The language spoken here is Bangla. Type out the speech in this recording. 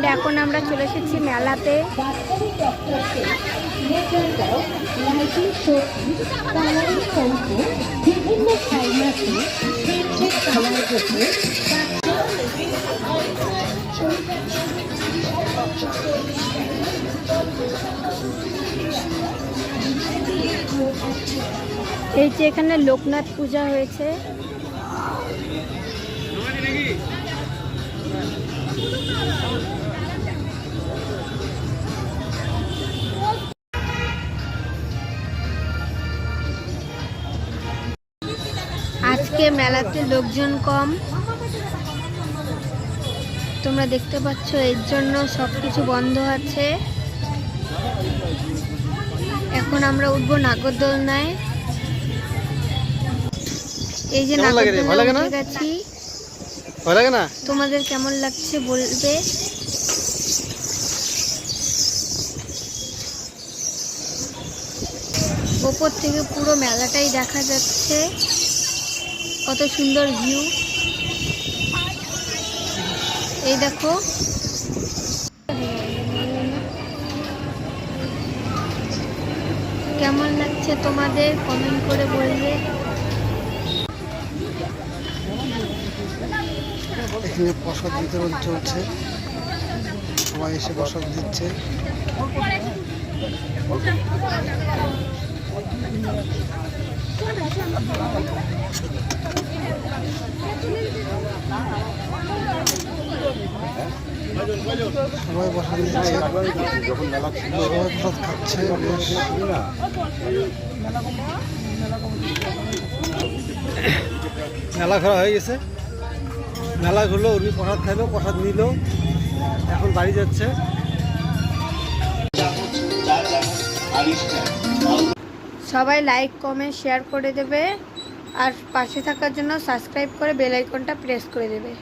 ফ্রেন্ড এখন আমরা চলে এসেছি মেলাতে। এই যে এখানে লোকনাথ পূজা হয়েছে। আজকে মেলাতে লোকজন কম। তোমরা দেখতে পাচ্ছ এর জন্য সব কিছু বন্ধ আছে। এখন আমরা উঠবো নাগরদোলনায়। এই যে কেমন লাগে রে? ভয় লাগে না? নাগরদোলনায় উঠে গেছি। তোমাদের কেমন লাগছে বলবে? ওপর থেকে পুরো মেলাটাই দেখা যাচ্ছে। কত সুন্দর ভিউ। এই দেখো। কেমন লাগছে তোমাদের? কমেন্ট করে বলবে। এখানে প্রসাদ বিতরণ চলছে। সবাই এসে প্রসাদ দিচ্ছে। সবাই প্রসাদ খাচ্ছে মেলা ঘোরা হয়ে গেছে। মেলা ঘুরলো, উর্মি প্রসাদ খাইলো, প্রসাদ নিল। এখন বাড়ি যাচ্ছে। সবাই লাইক কমেন্ট শেয়ার করে দেবে। আর পাশে থাকার জন্য সাবস্ক্রাইব করে বেল আইকনটা প্রেস করে দেবে।